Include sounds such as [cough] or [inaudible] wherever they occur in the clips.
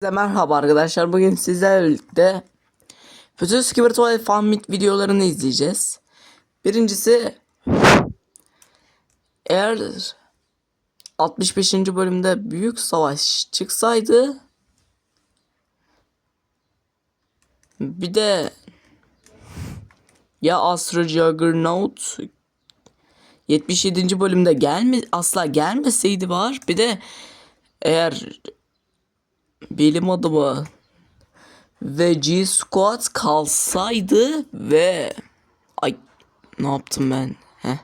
Herkese merhaba arkadaşlar. Bugün sizlerle birlikte Fütür Skibbertoy Farmit videolarını izleyeceğiz. Birincisi eğer 65. bölümde büyük savaş çıksaydı bir de ya Astro Juggernaut 77. bölümde gelme asla gelmeseydi var. Bir de eğer bilim adamı ve G Squad kalsaydı ve ay ne yaptım ben? Heh.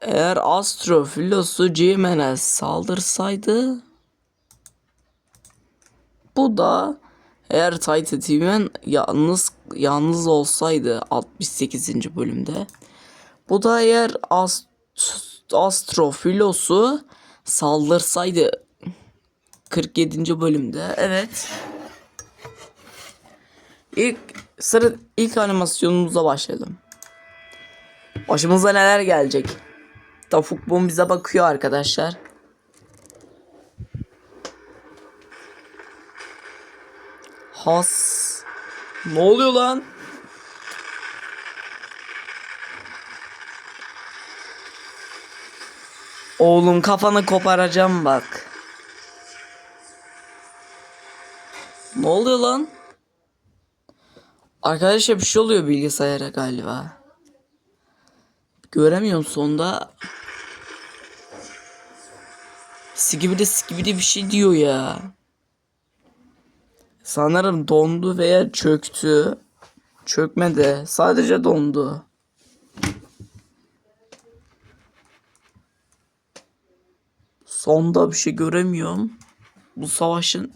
Eğer Astro filosu G-Man'e saldırsaydı bu da eğer Titan Team'in yalnız yalnız olsaydı 68. bölümde bu da eğer Ast Astro filosu saldırsaydı 47. bölümde evet. İlk sıra ilk animasyonumuza başlayalım. Başımıza neler gelecek? Tafuk Bum bize bakıyor arkadaşlar. Has. Ne oluyor lan? Oğlum kafanı koparacağım bak. Ne oluyor lan? Arkadaşlar bir şey oluyor bilgisayara galiba. Göremiyorum sonda. Skibidi skibidi bir şey diyor ya. Sanırım dondu veya çöktü. Çökmedi. Sadece dondu. Sonda bir şey göremiyorum. Bu savaşın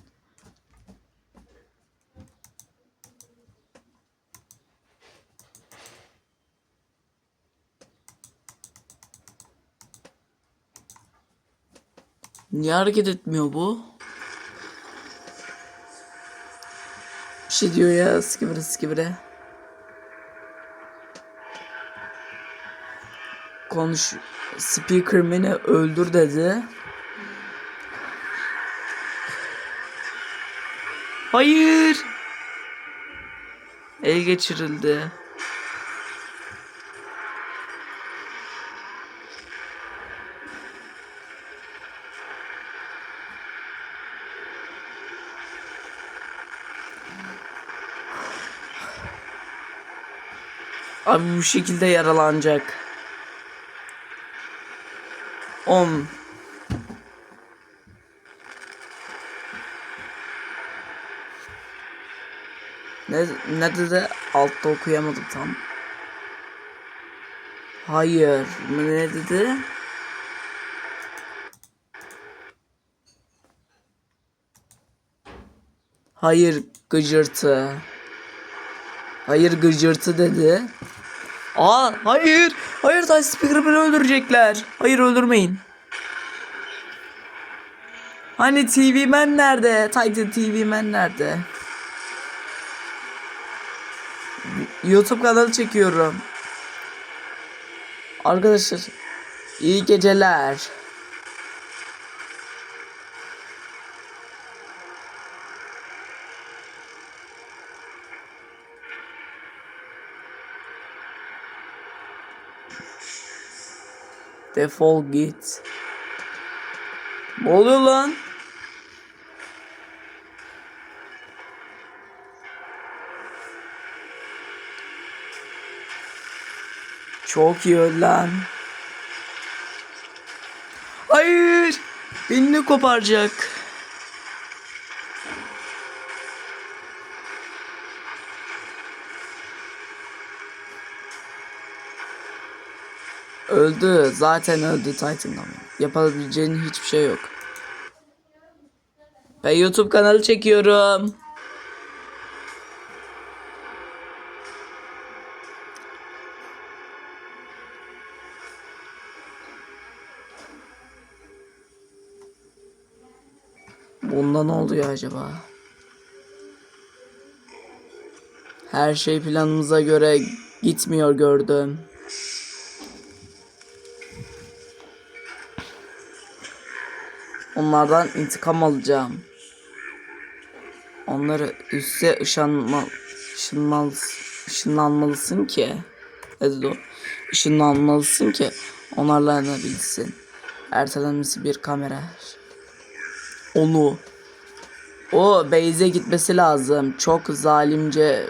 Niye hareket etmiyor bu? Bir şey diyor ya skibire skibire. Konuş speaker beni öldür dedi. Hayır. El geçirildi. Abi bu şekilde yaralanacak. 10 Ne, ne dedi? Altta okuyamadım tam. Hayır. Ne dedi? Hayır gıcırtı. Hayır gıcırtı dedi. Aa hayır. Hayır Touch Speaker'ı beni öldürecekler. Hayır öldürmeyin. Hani TV Man nerede? Titan TV Man nerede? YouTube kanalı çekiyorum. Arkadaşlar iyi geceler. Defol git. Ne oluyor lan? Çok iyi lan. Hayır. Beni de koparacak. Öldü. Zaten öldü Titan'dan. Yapabileceğin hiçbir şey yok. Ben YouTube kanalı çekiyorum. Bunda ne oluyor acaba? Her şey planımıza göre gitmiyor gördüm. Onlardan intikam alacağım. Onları üste ışınma, ışınmal, ışınlanmalısın ki. Dedi o? Işınlanmalısın ki onlarla bilsin. Ertelenmesi bir kamera. Onu. O Beyze gitmesi lazım. Çok zalimce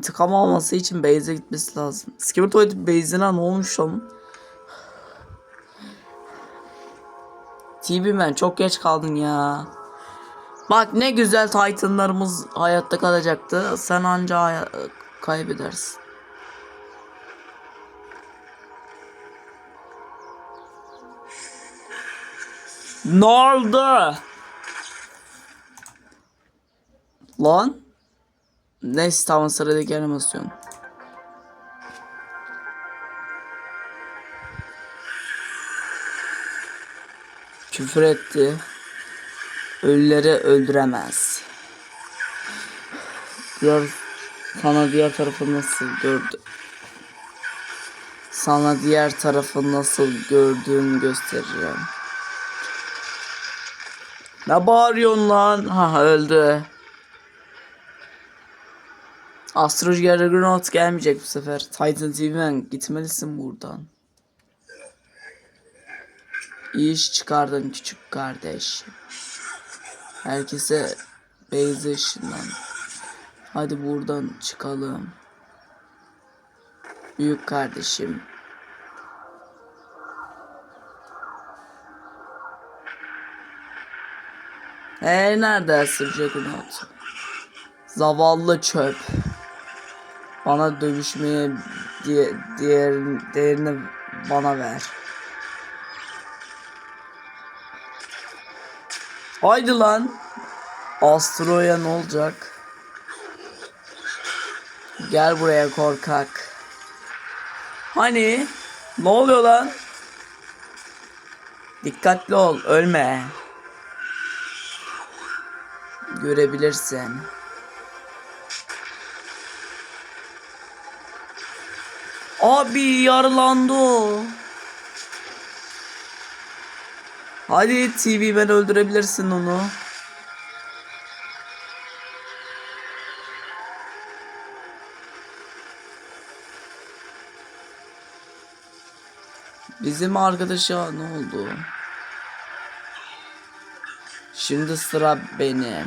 İntikam alması için Beyze gitmesi lazım. Skibber tuvalet Beyze'ne ne olmuş lan? TV man çok geç kaldın ya. Bak ne güzel Titan'larımız hayatta kalacaktı. Sen anca kaybedersin. Ne oldu? Lan? Neyse tamam sıradaki animasyon. Küfür etti. Ölüleri öldüremez. Diğer sana diğer tarafı nasıl gördü? Sana diğer tarafı nasıl gördüğümü göstereceğim. Ne bağırıyorsun lan? Ha öldü. Astro Juggernaut gelmeyecek bu sefer. Titan TV'den gitmelisin buradan. İyi iş çıkardın küçük kardeş. Herkese beyze ışından. Hadi buradan çıkalım. Büyük kardeşim. Hey neredesin Juggernaut? Zavallı çöp. Bana dövüşmeye diye diğer değerini bana ver. Haydi lan. Astro'ya ne olacak? Gel buraya korkak. Hani? Ne oluyor lan? Dikkatli ol, ölme. Görebilirsin. Abi yaralandı o. Hadi TV ben öldürebilirsin onu. Bizim arkadaşa ne oldu? Şimdi sıra benim.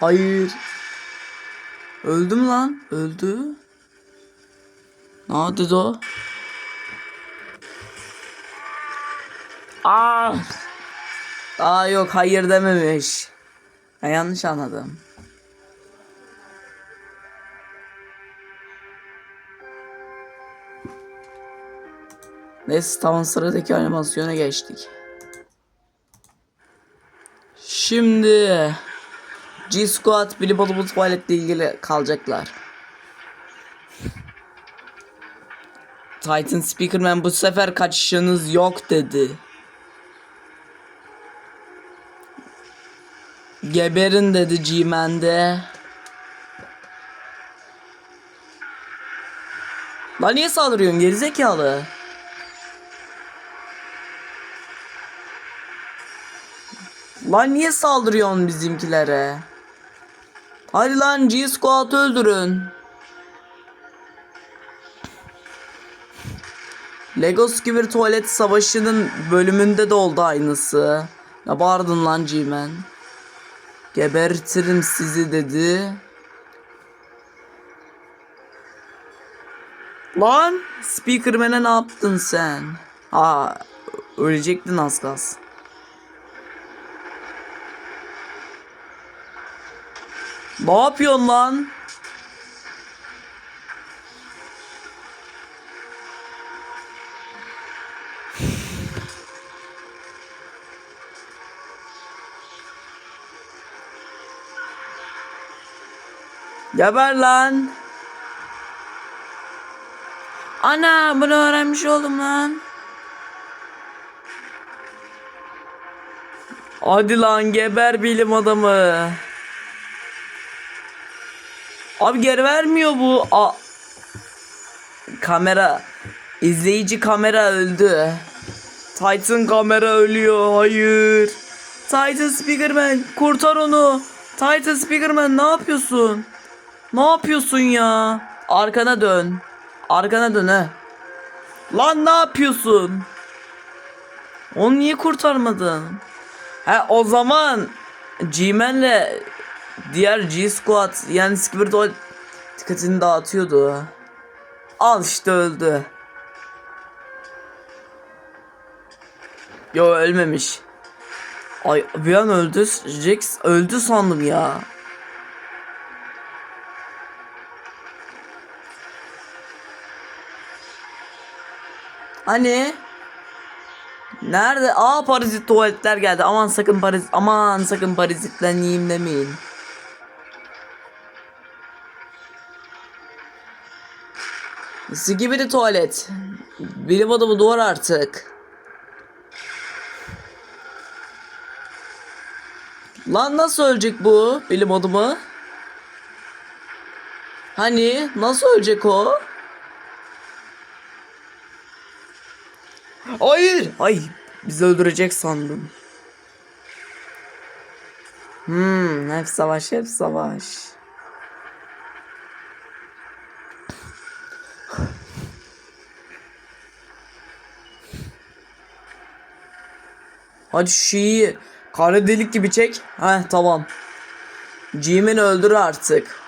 Hayır. Öldüm lan. Öldü. Ne dedi o? Aa. Aa yok hayır dememiş. Ben yanlış anladım. Neyse tamam sıradaki animasyona geçtik. Şimdi G Squad Billy Bottle ile ilgili kalacaklar. Titan Speakerman bu sefer kaçışınız yok dedi. Geberin dedi G-Man de. Lan niye saldırıyorsun gerizekalı? Lan niye saldırıyorsun bizimkilere? Hadi lan G Squad öldürün. Legos gibi tuvalet savaşının bölümünde de oldu aynısı. Ne bağırdın lan G-Man? Gebertirim sizi dedi. Lan Speakerman'e ne yaptın sen? Ha ölecektin az kalsın. Ne yapıyorsun lan? Geber lan. Ana bunu öğrenmiş oldum lan. Hadi lan geber bilim adamı. Abi geri vermiyor bu. A kamera. İzleyici kamera öldü. Titan kamera ölüyor. Hayır. Titan Speakerman kurtar onu. Titan Speakerman ne yapıyorsun? Ne yapıyorsun ya? Arkana dön. Arkana dön he. Lan ne yapıyorsun? Onu niye kurtarmadın? He o zaman G-Man'le diğer G-Squad yani Skibberdo dikkatini dağıtıyordu. Al işte öldü. Yo ölmemiş. Ay bir an öldü. Jax öldü sandım ya. Hani? Nerede? Aa parazit tuvaletler geldi. Aman sakın parazit aman sakın parazitleneyim demeyin. Skibidi tuvalet. Bilim adamı duvar artık. Lan nasıl ölecek bu bilim adamı? Hani nasıl ölecek o? Hayır. Ay bizi öldürecek sandım. Hmm, hep savaş, hep savaş. Hadi şeyi kara delik gibi çek. Heh tamam. G-Man öldür artık.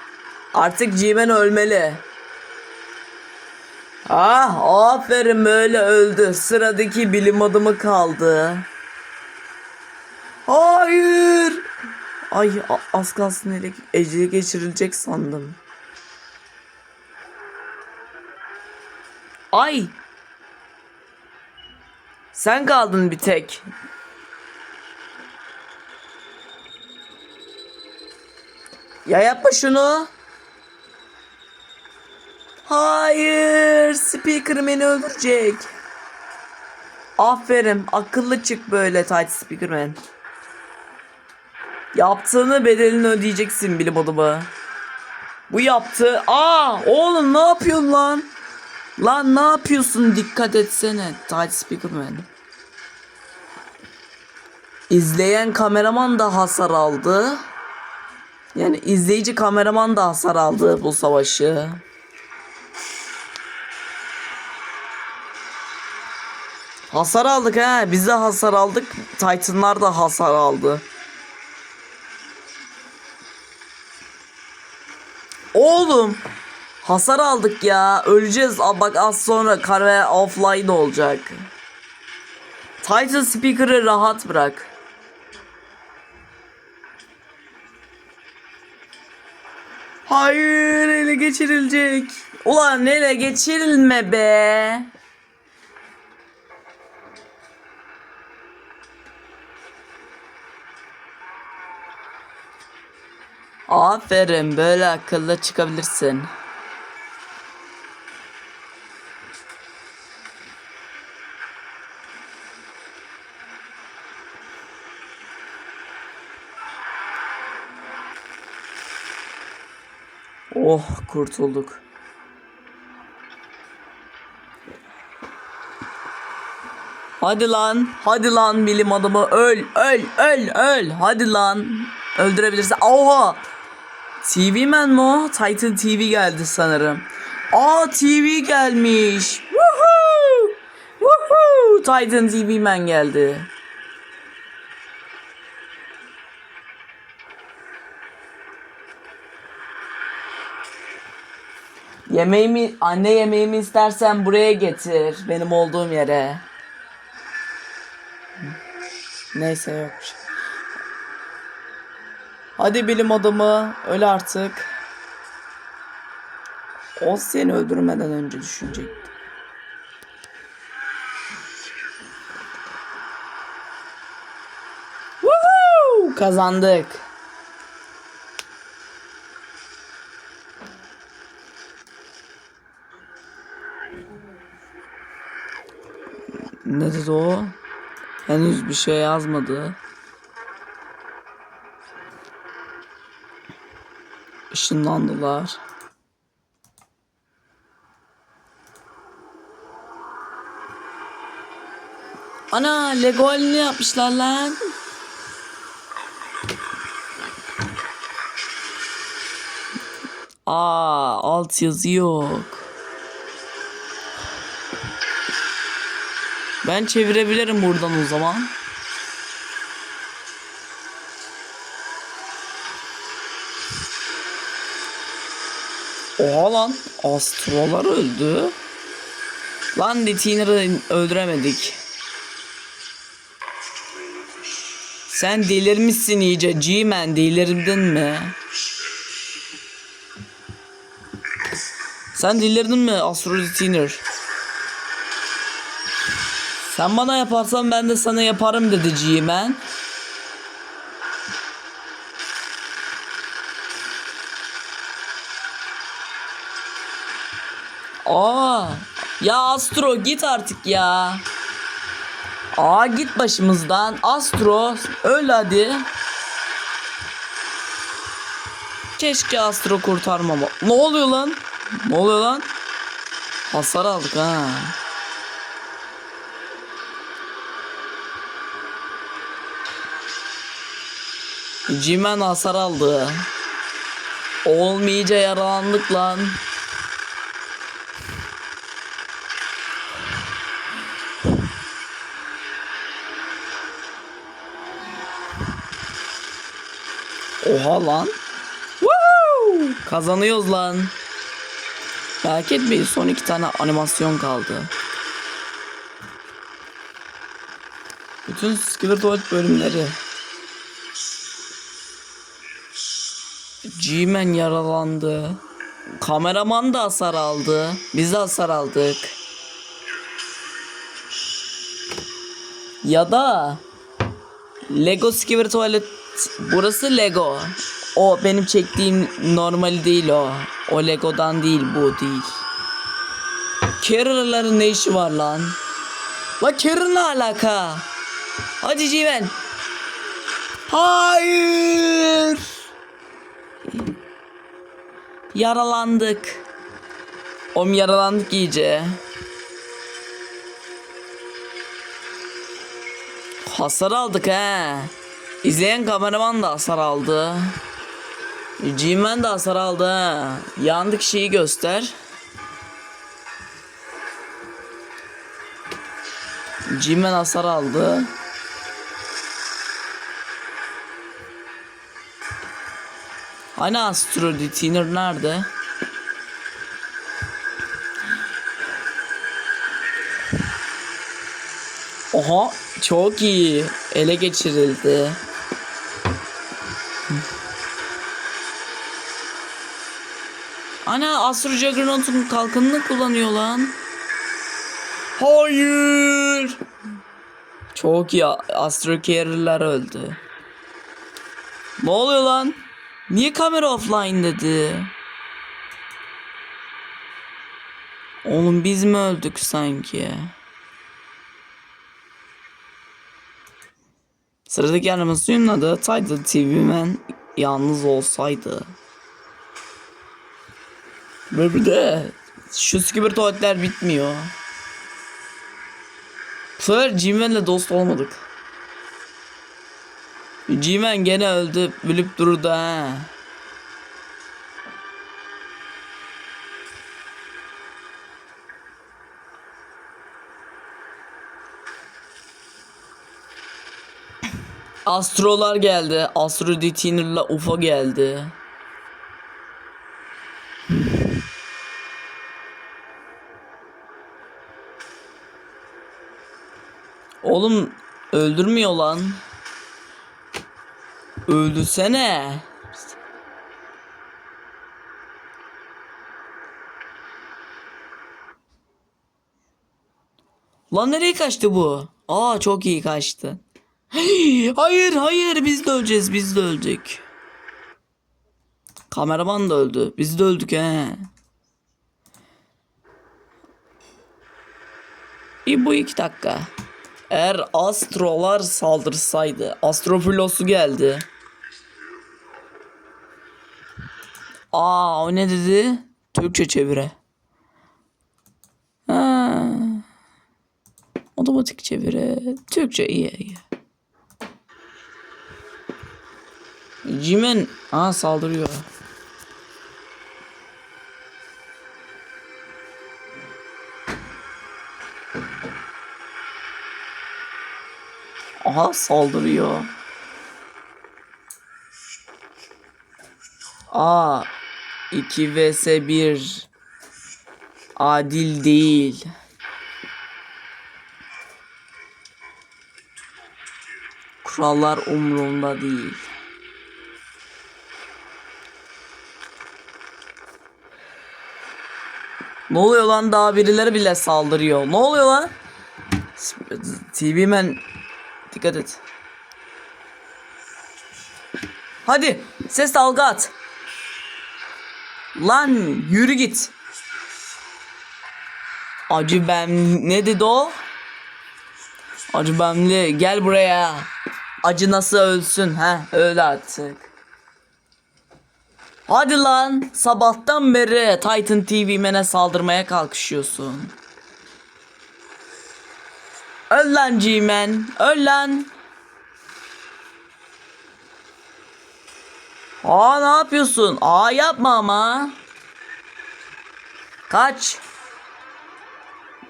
Artık G-Man ölmeli. Ah aferin böyle öldü. Sıradaki bilim adamı kaldı. Hayır. Ay az kalsın ele, eceli geçirilecek sandım. Ay. Sen kaldın bir tek. Ya yapma şunu. Hayır, Speaker beni öldürecek. Aferin, akıllı çık böyle Tight Speakerman. Yaptığını bedelini ödeyeceksin bilim adamı. Bu yaptı. Aa, oğlum ne yapıyorsun lan? Lan ne yapıyorsun? Dikkat etsene Tight Speakerman. İzleyen kameraman da hasar aldı. Yani izleyici kameraman da hasar aldı bu savaşı. Hasar aldık ha. Biz de hasar aldık. Titanlar da hasar aldı. Oğlum. Hasar aldık ya. Öleceğiz. Bak az sonra kare offline olacak. Titan Speaker'ı rahat bırak. Hayır ele geçirilecek. Ulan ele geçirilme be. Aferin böyle akıllı çıkabilirsin. Oh kurtulduk. Hadi lan, hadi lan bilim adamı öl, öl, öl, öl. Hadi lan. Öldürebilirsin. Oha! TV Man mi? Titan TV geldi sanırım. Aa TV gelmiş. Woohoo! Woohoo! Titan TV Man geldi. Yemeğimi, anne yemeğimi istersen buraya getir. Benim olduğum yere. Neyse yok. şey. Hadi bilim adamı öl artık. O seni öldürmeden önce düşünecekti. Woohoo! Kazandık. Ne dedi o? Henüz bir şey yazmadı. Işınlandılar. Ana Lego halini yapmışlar lan. Aa alt yazı yok. Ben çevirebilirim buradan o zaman. Oha lan astrolar öldü. Lan Detiner'ı öldüremedik. Sen delirmişsin iyice G-Man delirdin mi? Sen delirdin mi Astro Detiner? Sen bana yaparsan ben de sana yaparım dedi G-Man. Aa, ya Astro git artık ya. Aa git başımızdan. Astro öl hadi. Keşke Astro kurtarmama. Ne oluyor lan? Ne oluyor lan? Hasar aldık ha. Cimen hasar aldı. Olmayınca yaralandık lan. Oha lan. Woo! Kazanıyoruz lan. Merak etmeyin son iki tane animasyon kaldı. Bütün Skiller Tuvalet bölümleri. G-Man yaralandı. Kameraman da hasar aldı. Biz de hasar aldık. Ya da Lego Skiller Tuvalet burası Lego. O benim çektiğim normal değil o. O Lego'dan değil bu değil. Carrier'ların ne işi var lan? La Carrier ne alaka? Hadi Civen. Hayır. Yaralandık. Om yaralandık iyice. Hasar aldık he. İzleyen kameraman da hasar aldı. G-Man de hasar aldı ha. Yandık şeyi göster. G-Man hasar aldı. Hani Astro Detainer nerede? Oha çok iyi. Ele geçirildi. Ana Astro Juggernaut'un kalkanını kullanıyor lan. Hayır. Çok iyi. Astro Carrier'ler öldü. Ne oluyor lan? Niye kamera offline dedi? Oğlum biz mi öldük sanki? Sıradaki animasyonun adı Title TV Man yalnız olsaydı. Ve bir de şu skibir tuvaletler bitmiyor. Bu sefer G-Man'le dost olmadık. G-Man gene öldü. Bülüp durdu ha. Astrolar geldi. Astro Detiner'la UFO geldi. Oğlum öldürmüyor lan. Öldürsene. Lan nereye kaçtı bu? Aa çok iyi kaçtı. [gasps] Hayır hayır biz de öleceğiz biz de öldük. Kameraman da öldü. Biz de öldük he. Bir bu iki dakika. Eğer astrolar saldırsaydı. Astrofilosu geldi. Aa o ne dedi? Türkçe çevire. Ha. Otomatik çevire. Türkçe iyi iyi. Cimen Aa saldırıyor. Aha saldırıyor. Aa 2 vs 1 adil değil. Kurallar umurumda değil. Ne oluyor lan daha birileri bile saldırıyor. Ne oluyor lan? TV men dikkat et. Hadi ses dalga at. Lan yürü git. Acı ben ne dedi o? Acı bemli gel buraya. Acı nasıl ölsün ha öl artık. Hadi lan sabahtan beri Titan TV mene saldırmaya kalkışıyorsun. Öl lan G-Man öl lan. Aa ne yapıyorsun? Aa yapma ama. Kaç.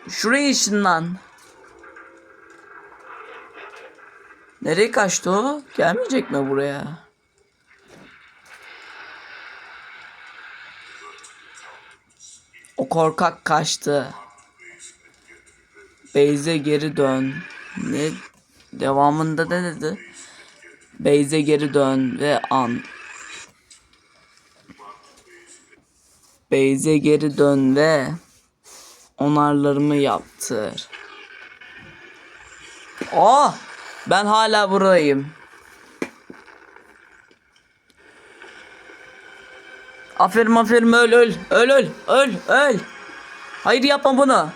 Şuraya ışınlan. Nereye kaçtı o? Gelmeyecek mi buraya? O korkak kaçtı. Beyze geri dön. Ne? Devamında ne dedi? Beyze geri dön ve an. Beyze geri dön ve onarlarımı yaptır. Oh! Ben hala buradayım. Aferin aferin öl öl öl öl öl öl. Hayır yapma bunu.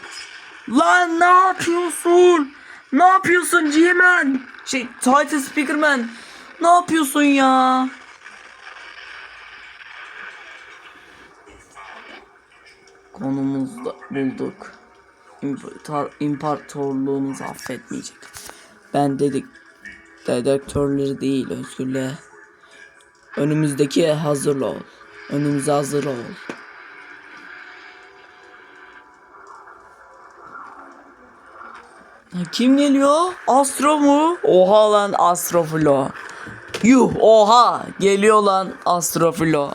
Lan ne yapıyorsun? Ne yapıyorsun G-Man? Şey Titan Speakerman. Ne yapıyorsun ya? Konumuzda bulduk. İmparator, imparatorluğumuzu affetmeyecek. Ben dedik dedektörleri değil özgürlüğe. Önümüzdeki hazır ol. Önümüze hazır ol. Kim geliyor? Astro mu? Oha lan Astroflo. Yuh oha geliyor lan Astroflo.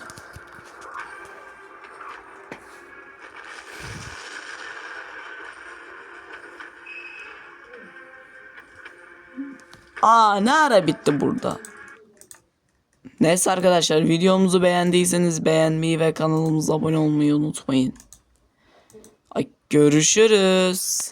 Aa ne ara bitti burada? Neyse arkadaşlar videomuzu beğendiyseniz beğenmeyi ve kanalımıza abone olmayı unutmayın. Ay görüşürüz.